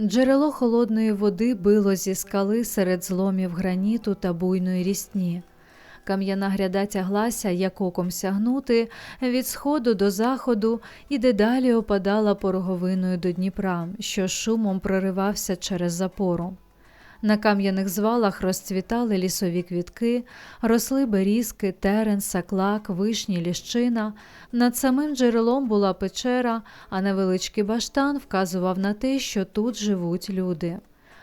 Джерело холодної води било зі скали серед зломів граніту та буйної рісні. Кам'яна гряда тяглася, як оком сягнути, від сходу до заходу і дедалі опадала пороговиною до Дніпра, що шумом проривався через запору. На кам'яних звалах розцвітали лісові квітки, росли берізки, терен, саклак, вишні, ліщина. Над самим джерелом була печера, а невеличкий баштан вказував на те, що тут живуть люди.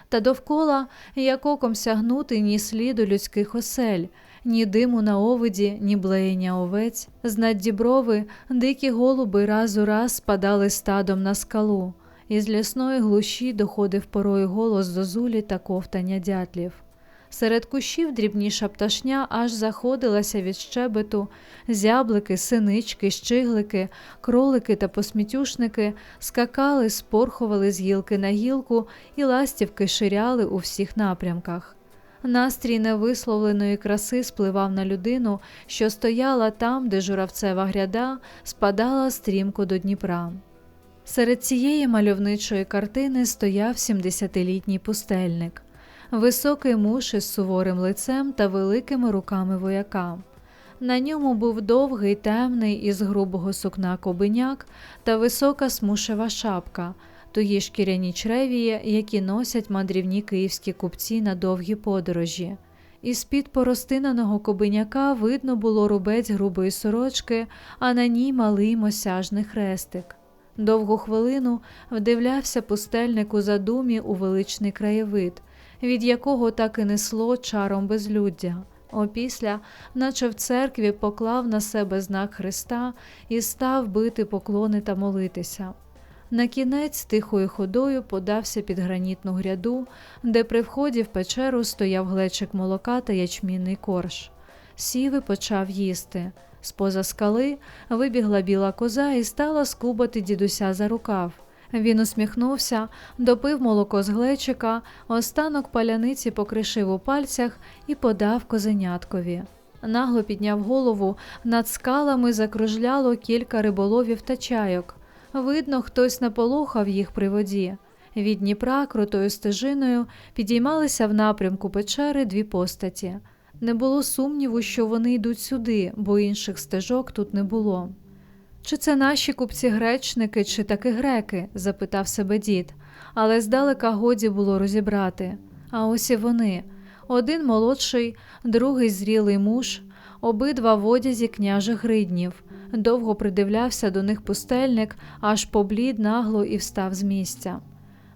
Та довкола, як оком сягнути, ні сліду людських осель, ні диму на овиді, ні блеєння овець. З над діброви дикі голуби раз у раз спадали стадом на скалу. Із лісної глуші доходив порою голос зозулі та ковтання дятлів. Серед кущів дрібніша пташня аж заходилася від щебету, зяблики, синички, щиглики, кролики та посмітюшники скакали, спорхували з гілки на гілку і ластівки ширяли у всіх напрямках. Настрій невисловленої краси спливав на людину, що стояла там, де журавцева гряда спадала стрімко до Дніпра. Серед цієї мальовничої картини стояв 70-літній пустельник, високий муж із суворим лицем та великими руками вояка. На ньому був довгий, темний із грубого сукна кобиняк та висока смушева шапка, тугі шкіряні чревії, які носять мандрівні київські купці на довгі подорожі. Із під поростинаного кобиняка видно було рубець грубої сорочки, а на ній малий мосяжний хрестик. Довгу хвилину вдивлявся пустельник у задумі у величний краєвид, від якого так і несло чаром безлюддя. Опісля, наче в церкві, поклав на себе знак Христа і став бити поклони та молитися. На кінець тихою ходою подався під гранітну гряду, де при вході в печеру стояв глечик молока та ячмінний корж. Сів і почав їсти. З-поза скали вибігла біла коза і стала скубати дідуся за рукав. Він усміхнувся, допив молоко з глечика, останок паляниці покришив у пальцях і подав козеняткові. Нагло підняв голову, над скалами закружляло кілька риболовів та чайок. Видно, хтось наполохав їх при воді. Від Дніпра крутою стежиною підіймалися в напрямку печери дві постаті. Не було сумніву, що вони йдуть сюди, бо інших стежок тут не було. Чи це наші купці гречники, чи таки греки? запитав себе дід, але здалека годі було розібрати. А ось і вони один молодший, другий зрілий муж, обидва в одязі княжих гриднів. Довго придивлявся до них пустельник, аж поблід нагло і встав з місця.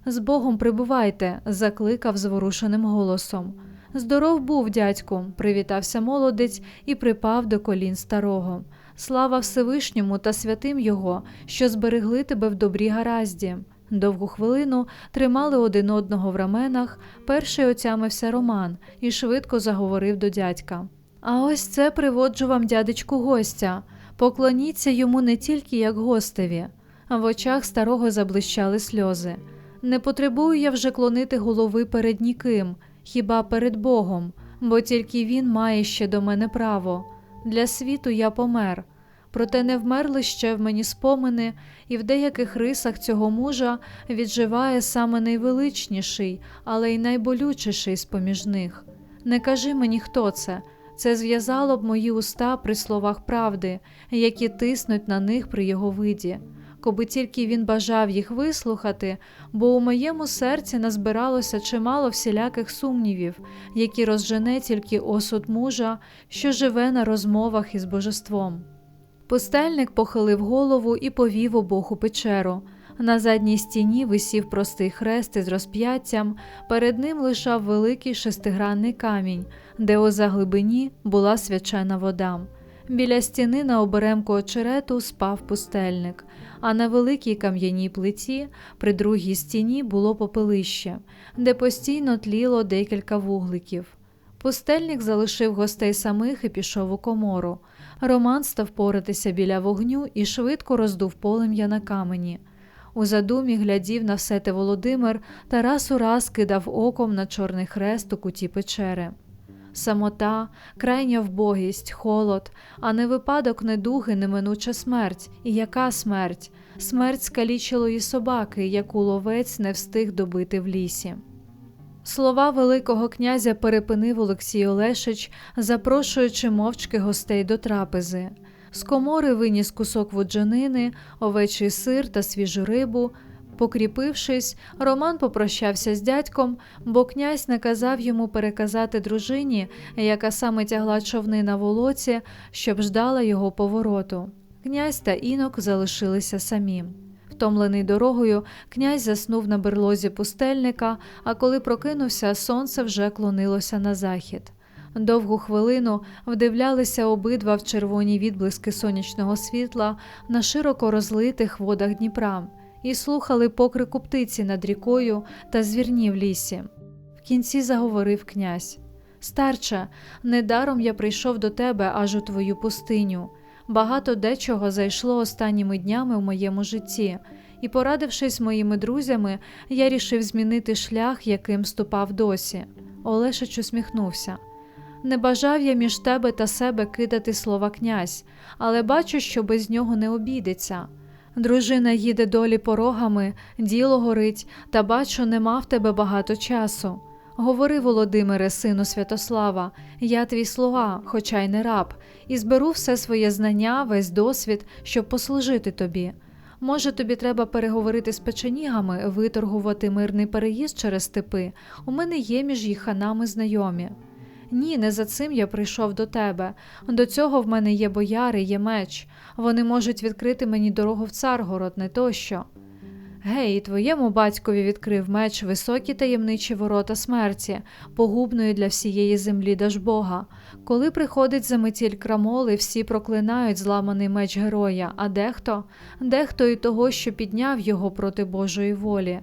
З Богом прибувайте, закликав зворушеним голосом. Здоров був, дядьку, привітався молодець і припав до колін старого. Слава Всевишньому та святим Його, що зберегли тебе в добрій гаразді. Довгу хвилину тримали один одного в раменах, перший отямився Роман і швидко заговорив до дядька. А ось це приводжу вам, дядечку, гостя. Поклоніться йому не тільки як гостеві. В очах старого заблищали сльози. Не потребую я вже клонити голови перед ніким хіба перед Богом, бо тільки Він має ще до мене право. Для світу я помер, проте не вмерли ще в мені спомини, і в деяких рисах цього мужа відживає саме найвеличніший, але й найболючіший з поміж них. Не кажи мені, хто це. Це зв'язало б мої уста при словах правди, які тиснуть на них при його виді коби тільки він бажав їх вислухати, бо у моєму серці назбиралося чимало всіляких сумнівів, які розжене тільки осуд мужа, що живе на розмовах із божеством. Пустельник похилив голову і повів обох у печеру. На задній стіні висів простий хрест із розп'яттям, перед ним лишав великий шестигранний камінь, де у заглибині була свячена вода. Біля стіни на оберемку очерету спав пустельник, а на великій кам'яній плиті при другій стіні було попелище, де постійно тліло декілька вугликів. Пустельник залишив гостей самих і пішов у комору. Роман став поратися біля вогню і швидко роздув полем'я на камені. У задумі глядів на все те Володимир та раз у раз кидав оком на чорний хрест у куті печери самота, крайня вбогість, холод, а не випадок недуги, неминуча смерть. І яка смерть? смерть скалічилої собаки, яку ловець не встиг добити в лісі. Слова Великого князя перепинив Олексій Олешич, запрошуючи мовчки гостей до трапези. З комори виніс кусок вуджанини, овечий сир та свіжу рибу. Покріпившись, Роман попрощався з дядьком, бо князь наказав йому переказати дружині, яка саме тягла човни на волоці, щоб ждала його повороту. Князь та інок залишилися самі. Втомлений дорогою, князь заснув на берлозі пустельника, а коли прокинувся, сонце вже клонилося на захід. Довгу хвилину вдивлялися обидва в червоні відблиски сонячного світла на широко розлитих водах Дніпра і слухали покрику птиці над рікою та звірні в лісі. В кінці заговорив князь Старче, недаром я прийшов до тебе аж у твою пустиню. Багато дечого зайшло останніми днями в моєму житті, і, порадившись моїми друзями, я рішив змінити шлях, яким ступав досі. Олешич усміхнувся. Не бажав я між тебе та себе кидати слова князь, але бачу, що без нього не обійдеться. Дружина їде долі порогами, діло горить, та бачу, нема в тебе багато часу. Говори, Володимире, сину Святослава, я твій слуга, хоча й не раб, і зберу все своє знання, весь досвід, щоб послужити тобі. Може, тобі треба переговорити з печенігами, виторгувати мирний переїзд через степи. У мене є між їх ханами знайомі. Ні, не за цим я прийшов до тебе. До цього в мене є бояри, є меч. Вони можуть відкрити мені дорогу в Царгород, не тощо. Гей, твоєму батькові відкрив меч високі таємничі ворота смерті, погубної для всієї землі Дажбога. Коли приходить заметіль крамоли, всі проклинають зламаний меч героя, а дехто дехто і того, що підняв його проти Божої волі.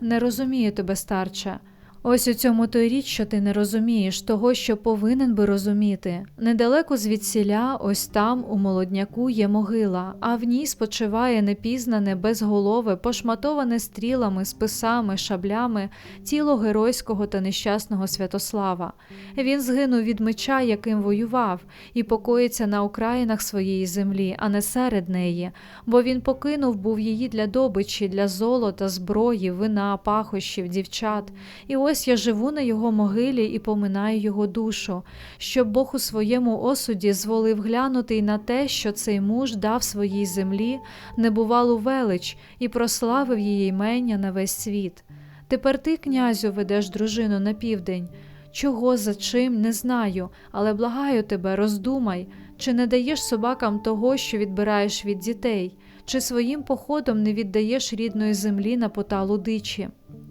Не розумію тебе, старче. Ось у цьому той річ, що ти не розумієш того, що повинен би розуміти. Недалеко звідсіля, ось там, у молодняку, є могила, а в ній спочиває непізнане, безголове, пошматоване стрілами, списами, шаблями тіло геройського та нещасного Святослава. Він згинув від меча, яким воював, і покоїться на окраїнах своєї землі, а не серед неї, бо він покинув був її для добичі, для золота, зброї, вина, пахощів, дівчат. І ось Ось я живу на його могилі і поминаю його душу, щоб Бог у своєму осуді зволив глянути й на те, що цей муж дав своїй землі небувалу велич і прославив її ймення на весь світ. Тепер ти, князю, ведеш дружину на південь. Чого за чим не знаю, але благаю тебе, роздумай, чи не даєш собакам того, що відбираєш від дітей, чи своїм походом не віддаєш рідної землі на поталу дичі.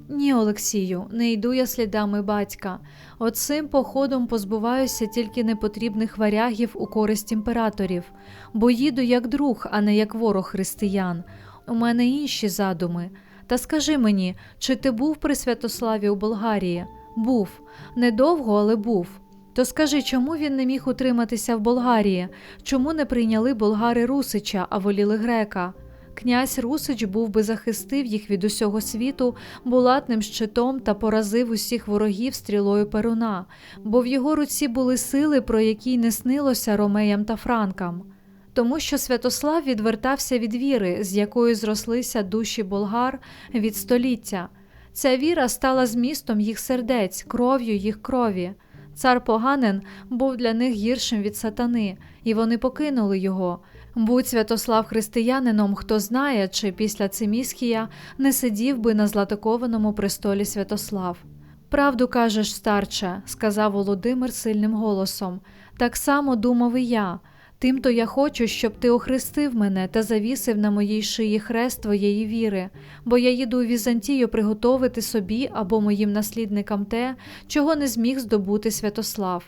Ні, Олексію, не йду я слідами батька. Оцим походом позбуваюся тільки непотрібних варягів у користь імператорів, бо їду як друг, а не як ворог християн. У мене інші задуми. Та скажи мені, чи ти був при Святославі у Болгарії? Був. Недовго, але був. То скажи, чому він не міг утриматися в Болгарії? Чому не прийняли болгари Русича, а воліли грека? Князь Русич був би захистив їх від усього світу булатним щитом та поразив усіх ворогів стрілою перуна, бо в його руці були сили, про які не снилося ромеям та франкам. Тому що Святослав відвертався від віри, з якою зрослися душі болгар від століття. Ця віра стала змістом їх сердець, кров'ю їх крові. Цар поганин був для них гіршим від сатани, і вони покинули його. Будь Святослав християнином, хто знає, чи після Цимісхія не сидів би на златокованому престолі Святослав. Правду кажеш, старче, сказав Володимир сильним голосом. Так само думав і я. Тимто я хочу, щоб ти охрестив мене та завісив на моїй шиї хрест твоєї віри, бо я їду у Візантію приготовити собі або моїм наслідникам те, чого не зміг здобути Святослав.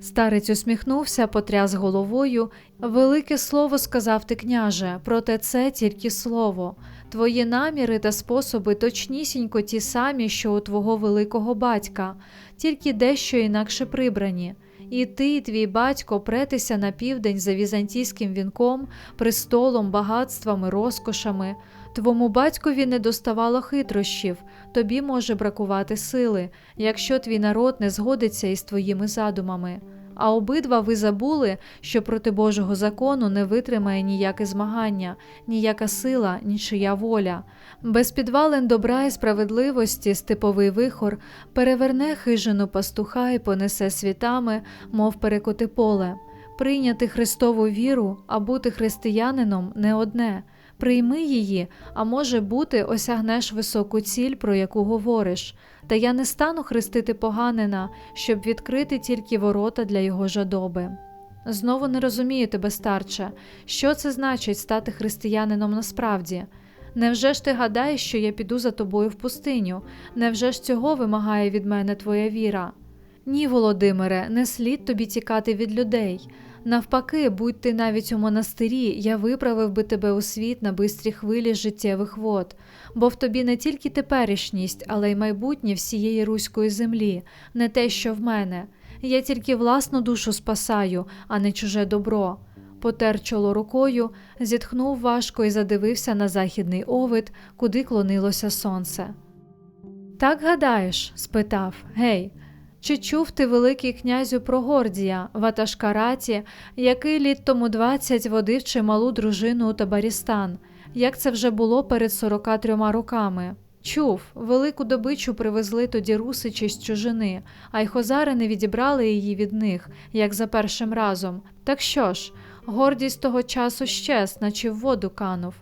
Старець усміхнувся, потряс головою. Велике слово сказав ти, княже, проте це тільки слово. Твої наміри та способи точнісінько ті самі, що у твого великого батька, тільки дещо інакше прибрані. І ти, і твій батько претеся на південь за візантійським вінком, престолом, багатствами, розкошами. Твому батькові не доставало хитрощів, тобі може бракувати сили, якщо твій народ не згодиться із твоїми задумами. а обидва ви забули, що проти Божого закону не витримає ніяке змагання, ніяка сила, нічия воля. Без підвалин добра і справедливості степовий вихор переверне хижину пастуха і понесе світами, мов перекоти поле. Прийняти Христову віру, а бути християнином не одне. Прийми її, а може бути, осягнеш високу ціль, про яку говориш. Та я не стану хрестити поганина, щоб відкрити тільки ворота для його жадоби. Знову не розумію тебе, старче, що це значить стати християнином насправді? Невже ж ти гадаєш, що я піду за тобою в пустиню? Невже ж цього вимагає від мене твоя віра? Ні, Володимире, не слід тобі тікати від людей. Навпаки, будь ти навіть у монастирі, я виправив би тебе у світ на бистрі хвилі життєвих вод, бо в тобі не тільки теперішність, але й майбутнє всієї руської землі, не те, що в мене. Я тільки власну душу спасаю, а не чуже добро. Потер чоло рукою, зітхнув важко і задивився на західний овид, куди клонилося сонце. Так гадаєш? спитав. Гей, чи чув ти, Великий князю про Гордія, ватажка раті, який літ тому двадцять водив чималу дружину у Табарістан, як це вже було перед сорока трьома роками? Чув, велику добичу привезли тоді русичі з чужини, а й хозари не відібрали її від них, як за першим разом. Так що ж, гордість того часу щез, наче в воду канув.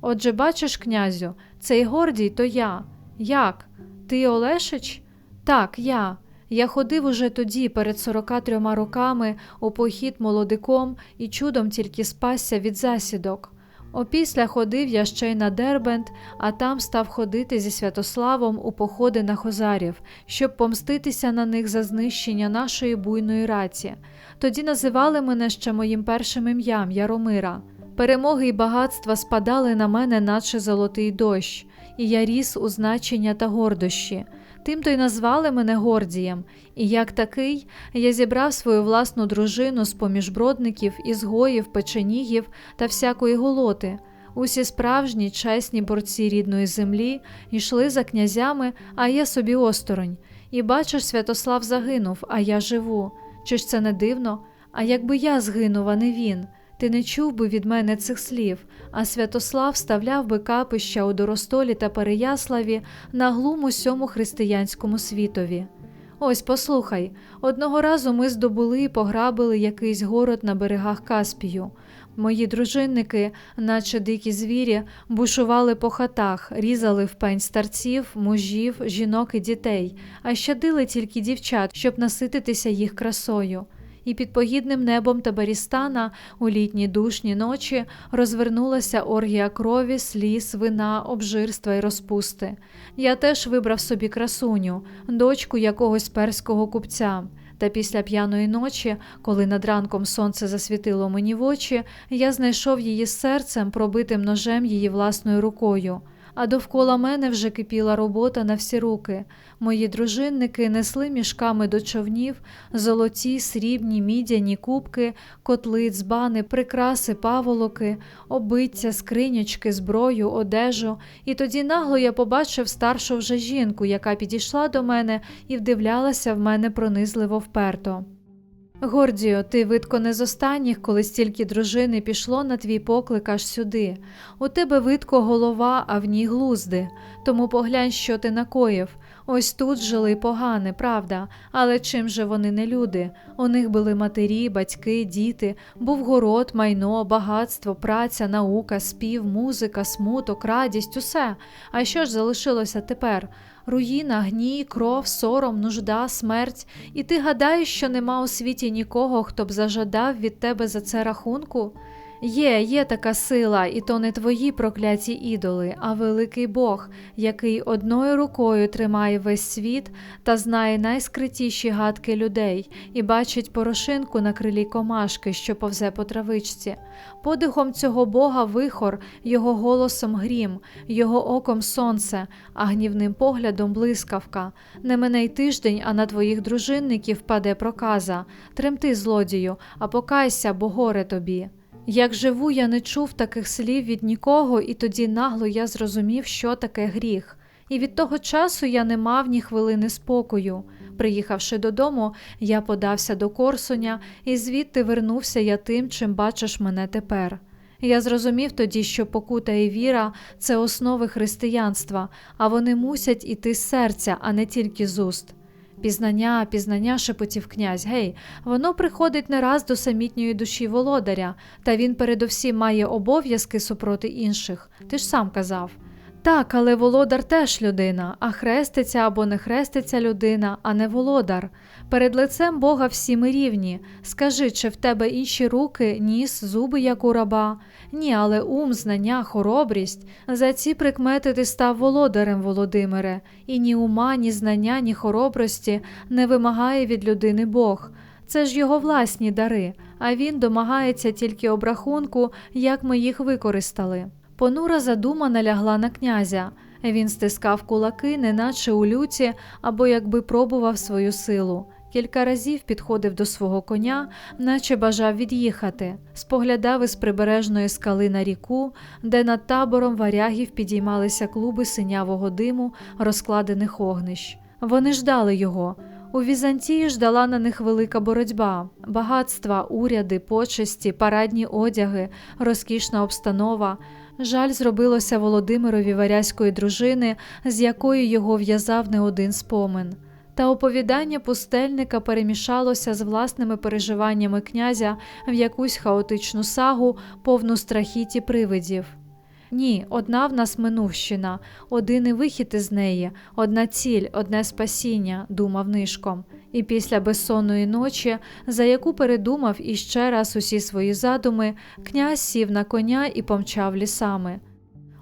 Отже, бачиш, князю, цей гордій то я. Як? Ти Олешич? Так, я. Я ходив уже тоді, перед 43 роками, у похід молодиком і чудом тільки спасся від засідок. Опісля ходив я ще й на Дербент, а там став ходити зі Святославом у походи на хозарів, щоб помститися на них за знищення нашої буйної раці. Тоді називали мене ще моїм першим ім'ям Яромира. Перемоги й багатства спадали на мене, наче золотий дощ, і я ріс у значення та гордощі. Тим то й назвали мене Гордієм, і як такий я зібрав свою власну дружину з поміж бродників, ізгоїв, печенігів та всякої голоти. Усі справжні, чесні борці рідної землі йшли за князями, а я собі осторонь. І бачиш, Святослав загинув, а я живу. Чи ж це не дивно? А якби я згинув, а не він. Ти не чув би від мене цих слів, а Святослав ставляв би капища у Доростолі та Переяславі на глум усьому християнському світові. Ось послухай, одного разу ми здобули і пограбили якийсь город на берегах Каспію. Мої дружинники, наче дикі звірі, бушували по хатах, різали в пень старців, мужів, жінок і дітей, а щадили тільки дівчат, щоб насититися їх красою і під погідним небом Табарістана у літні душні ночі розвернулася оргія крові, сліз, вина, обжирства й розпусти. Я теж вибрав собі красуню, дочку якогось перського купця. Та після п'яної ночі, коли над ранком сонце засвітило мені в очі, я знайшов її серцем, пробитим ножем її власною рукою а довкола мене вже кипіла робота на всі руки. Мої дружинники несли мішками до човнів, золоті, срібні, мідяні кубки, котли, дзбани, прикраси, паволоки, обиття, скринячки, зброю, одежу. І тоді нагло я побачив старшу вже жінку, яка підійшла до мене і вдивлялася в мене пронизливо вперто. Гордіо, ти видко не з останніх, коли стільки дружини пішло на твій поклик аж сюди. У тебе видко голова, а в ній глузди. Тому поглянь, що ти накоїв. Ось тут жили погане, правда, але чим же вони не люди? У них були матері, батьки, діти, був город, майно, багатство, праця, наука, спів, музика, смуток, радість, усе. А що ж залишилося тепер? Руїна, гній, кров, сором, нужда, смерть, і ти гадаєш, що нема у світі нікого, хто б зажадав від тебе за це рахунку? Є, є така сила, і то не твої прокляті ідоли, а великий Бог, який одною рукою тримає весь світ та знає найскритіші гадки людей і бачить порошинку на крилі комашки, що повзе по травичці. Подихом цього Бога вихор, його голосом грім, його оком сонце, а гнівним поглядом блискавка. Не мене й тиждень, а на твоїх дружинників паде проказа. Тремти, злодію, а покайся, бо горе тобі. Як живу, я не чув таких слів від нікого, і тоді нагло я зрозумів, що таке гріх. і від того часу я не мав ні хвилини спокою. Приїхавши додому, я подався до Корсуня, і звідти вернувся я тим, чим бачиш мене тепер. Я зрозумів тоді, що покута і віра це основи християнства, а вони мусять іти з серця, а не тільки з уст. Пізнання, пізнання, шепотів князь, гей, воно приходить не раз до самітньої душі володаря, та він передовсім має обов'язки супроти інших. Ти ж сам казав. Так, але володар теж людина, а хреститься або не хреститься людина, а не володар. Перед лицем Бога всі ми рівні. Скажи, чи в тебе інші руки, ніс, зуби, як у раба? Ні, але ум, знання, хоробрість. За ці прикмети ти став володарем, Володимире, і ні ума, ні знання, ні хоробрості не вимагає від людини Бог. Це ж його власні дари, а він домагається тільки обрахунку, як ми їх використали. Понура задума налягла на князя. Він стискав кулаки, неначе у люті, або якби пробував свою силу. Кілька разів підходив до свого коня, наче бажав від'їхати, споглядав із прибережної скали на ріку, де над табором варягів підіймалися клуби синявого диму, розкладених огнищ. Вони ждали його. У Візантії ждала на них велика боротьба, багатства, уряди, почесті, парадні одяги, розкішна обстанова. Жаль зробилося Володимирові варязької дружини, з якою його в'язав не один спомин. Та оповідання пустельника перемішалося з власними переживаннями князя в якусь хаотичну сагу, повну страхіті привидів. Ні, одна в нас минувщина, один і вихід із неї, одна ціль, одне спасіння, думав нишком. І після безсонної ночі, за яку передумав іще раз усі свої задуми, князь сів на коня і помчав лісами.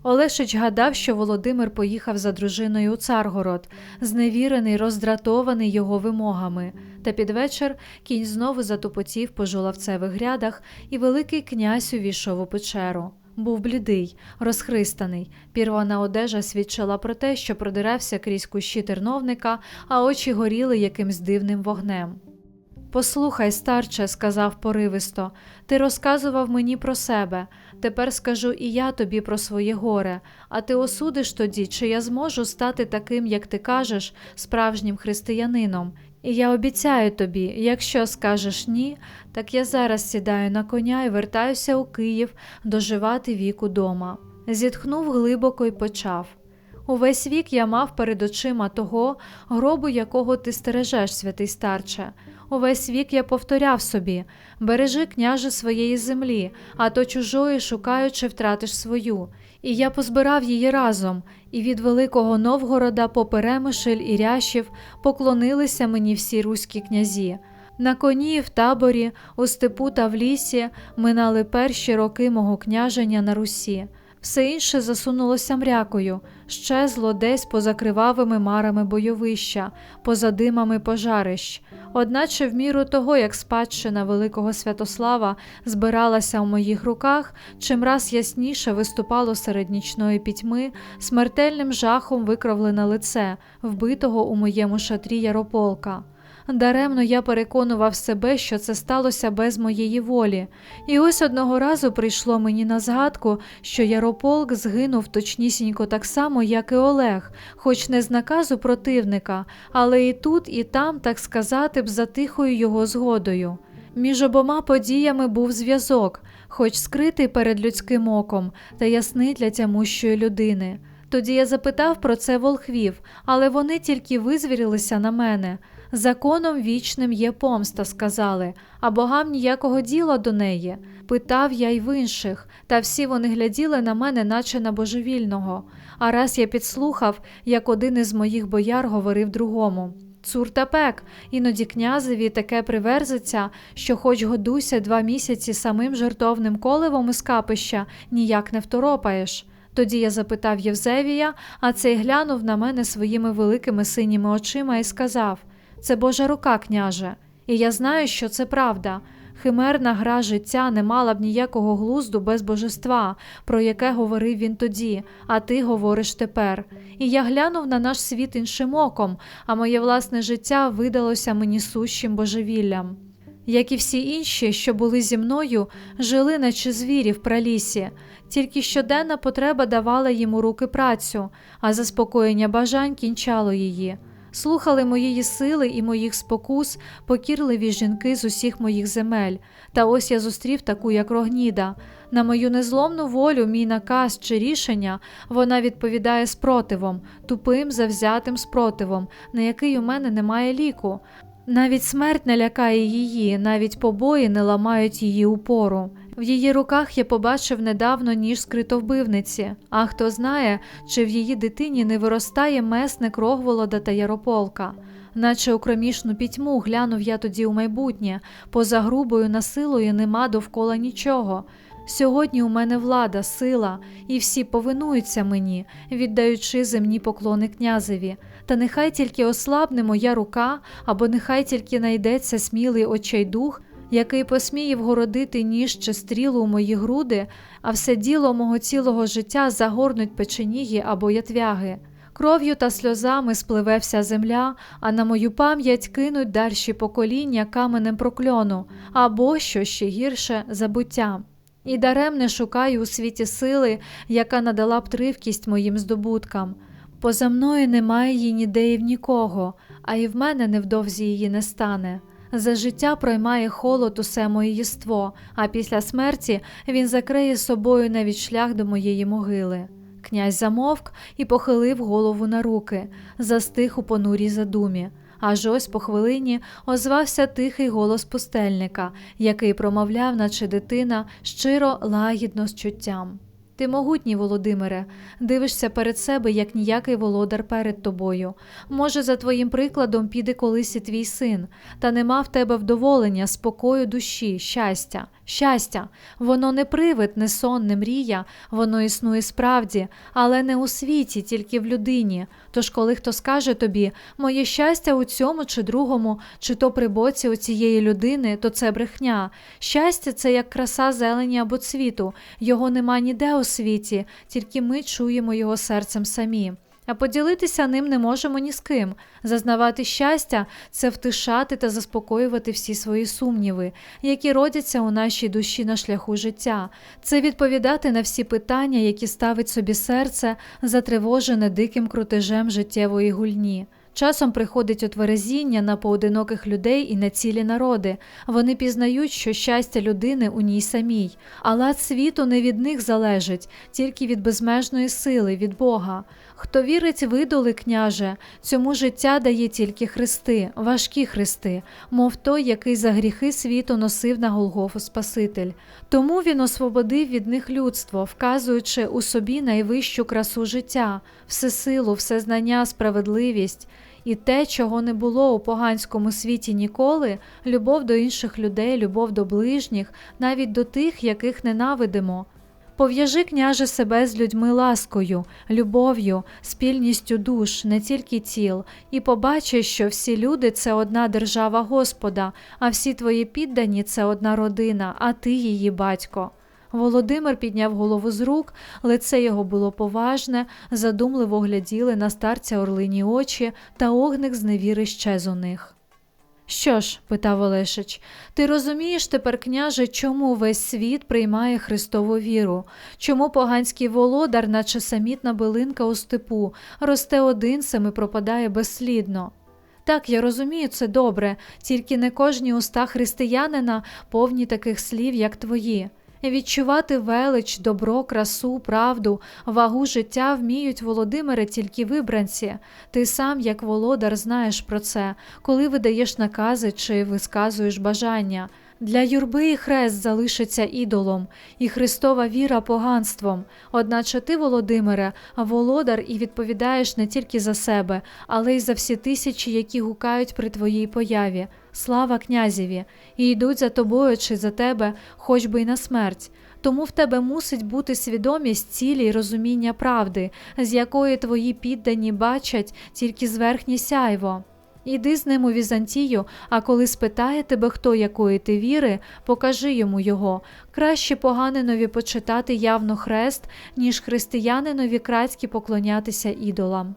Олешич гадав, що Володимир поїхав за дружиною у Царгород, зневірений, роздратований його вимогами. Та під вечір кінь знову затупотів по жолавцевих грядах, і Великий князь увійшов у печеру. Був блідий, розхристаний. Пірвана одежа свідчила про те, що продирався крізь кущі терновника, а очі горіли якимсь дивним вогнем. Послухай, старче, сказав поривисто, ти розказував мені про себе. Тепер скажу і я тобі про своє горе, а ти осудиш тоді, чи я зможу стати таким, як ти кажеш, справжнім християнином. І я обіцяю тобі, якщо скажеш ні, так я зараз сідаю на коня і вертаюся у Київ доживати віку дома. Зітхнув глибоко і почав. Увесь вік я мав перед очима того, гробу якого ти стережеш, святий старче. Увесь вік я повторяв собі бережи, княже, своєї землі, а то чужої, шукаючи, втратиш свою. І я позбирав її разом, і від Великого Новгорода по Перемишель і Рящів поклонилися мені всі руські князі. На коні, в таборі, у степу та в лісі минали перші роки мого княження на Русі. Все інше засунулося мрякою, щезло десь поза кривавими марами бойовища, поза димами пожарищ. Одначе, в міру того, як спадщина Великого Святослава збиралася у моїх руках, чимраз ясніше виступало серед нічної пітьми, смертельним жахом викровлене лице, вбитого у моєму шатрі Ярополка. Даремно я переконував себе, що це сталося без моєї волі, і ось одного разу прийшло мені на згадку, що Ярополк згинув точнісінько так само, як і Олег, хоч не з наказу противника, але і тут, і там, так сказати, б за тихою його згодою. Між обома подіями був зв'язок, хоч скритий перед людським оком та ясний для тямущої людини. Тоді я запитав про це волхвів, але вони тільки визвірилися на мене. Законом вічним є помста, сказали, а богам ніякого діла до неї. Питав я й в інших, та всі вони гляділи на мене, наче на божевільного. А раз я підслухав, як один із моїх бояр говорив другому. Цур та пек, іноді князеві таке приверзиться, що, хоч годуся два місяці самим жертовним коливом із капища, ніяк не второпаєш. Тоді я запитав Євзевія, а цей глянув на мене своїми великими синіми очима і сказав це Божа рука, княже, і я знаю, що це правда. Химерна гра життя не мала б ніякого глузду без божества, про яке говорив він тоді, а ти говориш тепер. І я глянув на наш світ іншим оком, а моє власне життя видалося мені сущим божевіллям. Як і всі інші, що були зі мною, жили, наче звірі в пралісі, тільки щоденна потреба давала їм у руки працю, а заспокоєння бажань кінчало її. Слухали моєї сили і моїх спокус покірливі жінки з усіх моїх земель, та ось я зустрів таку, як Рогніда. На мою незломну волю, мій наказ чи рішення вона відповідає спротивом, тупим, завзятим спротивом, на який у мене немає ліку. Навіть смерть не лякає її, навіть побої не ламають її упору. В її руках я побачив недавно ніж скритовбивниці, а хто знає, чи в її дитині не виростає месник Рогволода та Ярополка. Наче у кромішну пітьму глянув я тоді у майбутнє, поза грубою насилою нема довкола нічого. Сьогодні у мене влада, сила, і всі повинуються мені, віддаючи земні поклони князеві. Та нехай тільки ослабне моя рука, або нехай тільки найдеться смілий очайдух, який посміє вгородити ніж чи стрілу у мої груди, а все діло мого цілого життя загорнуть печеніги або ятвяги. Кров'ю та сльозами спливе вся земля, а на мою пам'ять кинуть дальші покоління каменем прокльону, або, що ще гірше, забуття. І даремне шукаю у світі сили, яка надала б тривкість моїм здобуткам. Поза мною немає її ніде і в нікого, а і в мене невдовзі її не стане. За життя проймає холод усе моє єство, а після смерті він закриє собою навіть шлях до моєї могили. Князь замовк і похилив голову на руки, застиг у понурій задумі. Аж ось по хвилині озвався тихий голос пустельника, який промовляв, наче дитина, щиро лагідно з чуттям. Ти могутній, Володимире, дивишся перед себе, як ніякий володар перед тобою. Може, за твоїм прикладом піде колись і твій син, та нема в тебе вдоволення, спокою душі, щастя. Щастя, воно не привид, не сон, не мрія, воно існує справді, але не у світі, тільки в людині. Тож, коли хто скаже тобі, моє щастя у цьому чи другому, чи то при боці у цієї людини, то це брехня. Щастя це як краса зелені або цвіту, його нема ніде у світі, тільки ми чуємо його серцем самі. А поділитися ним не можемо ні з ким. Зазнавати щастя це втишати та заспокоювати всі свої сумніви, які родяться у нашій душі на шляху життя, це відповідати на всі питання, які ставить собі серце, затривожене диким крутежем життєвої гульні. Часом приходить отверезіння на поодиноких людей і на цілі народи. Вони пізнають, що щастя людини у ній самій, а лад світу не від них залежить, тільки від безмежної сили, від Бога. Хто вірить в ідоли, княже, цьому життя дає тільки хрести, важкі хрести, мов той, який за гріхи світу носив на Голгофу Спаситель. Тому він освободив від них людство, вказуючи у собі найвищу красу життя, всесилу, всезнання, справедливість. І те, чого не було у поганському світі ніколи, любов до інших людей, любов до ближніх, навіть до тих, яких ненавидимо. Пов'яжи, княже, себе з людьми ласкою, любов'ю, спільністю душ, не тільки тіл, і побачиш, що всі люди це одна держава Господа, а всі твої піддані це одна родина, а ти її батько. Володимир підняв голову з рук, лице його було поважне, задумливо гляділи на старця орлині очі, та огник зневіри щез у них. Що ж, питав Олешич, ти розумієш тепер, княже, чому весь світ приймає Христову віру, чому поганський володар, наче самітна билинка у степу, росте один і пропадає безслідно? Так, я розумію це добре, тільки не кожні уста християнина повні таких слів, як твої. Відчувати велич, добро, красу, правду, вагу життя вміють Володимире тільки вибранці. Ти сам, як володар, знаєш про це, коли видаєш накази чи висказуєш бажання. Для юрби і хрест залишиться ідолом, і Христова віра поганством. Одначе ти, Володимире, володар і відповідаєш не тільки за себе, але й за всі тисячі, які гукають при твоїй появі. Слава князеві, і йдуть за тобою чи за тебе, хоч би й на смерть. Тому в тебе мусить бути свідомість цілі й розуміння правди, з якої твої піддані бачать тільки зверхнє сяйво. Іди з ним у Візантію, а коли спитає тебе, хто якої ти віри, покажи йому його. Краще поганинові почитати явно хрест, ніж християнинові кратськи поклонятися ідолам.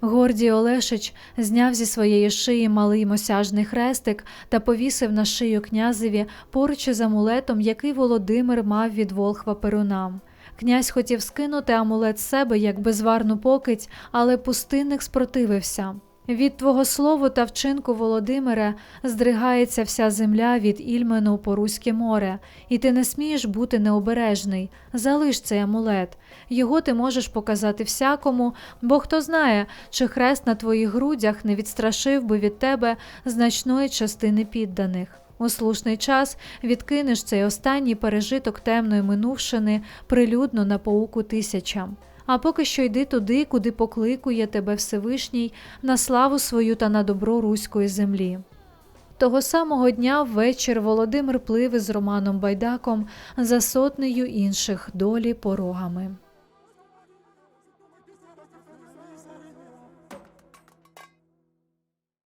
Гордій Олешич зняв зі своєї шиї малий мосяжний хрестик та повісив на шию князеві поруч із амулетом, який Володимир мав від Волхва Перуна. Князь хотів скинути амулет з себе як безварну покидь, але пустинник спротивився. Від твого слову та вчинку, Володимире, здригається вся земля від Ільмену по Руське море, і ти не смієш бути необережний. Залиш цей амулет. Його ти можеш показати всякому, бо хто знає, чи хрест на твоїх грудях не відстрашив би від тебе значної частини підданих. У слушний час відкинеш цей останній пережиток темної минувшини прилюдно на пауку тисячам. А поки що йди туди, куди покликує тебе Всевишній, на славу свою та на добро руської землі. Того самого дня ввечір Володимир плив із Романом Байдаком за сотнею інших долі порогами.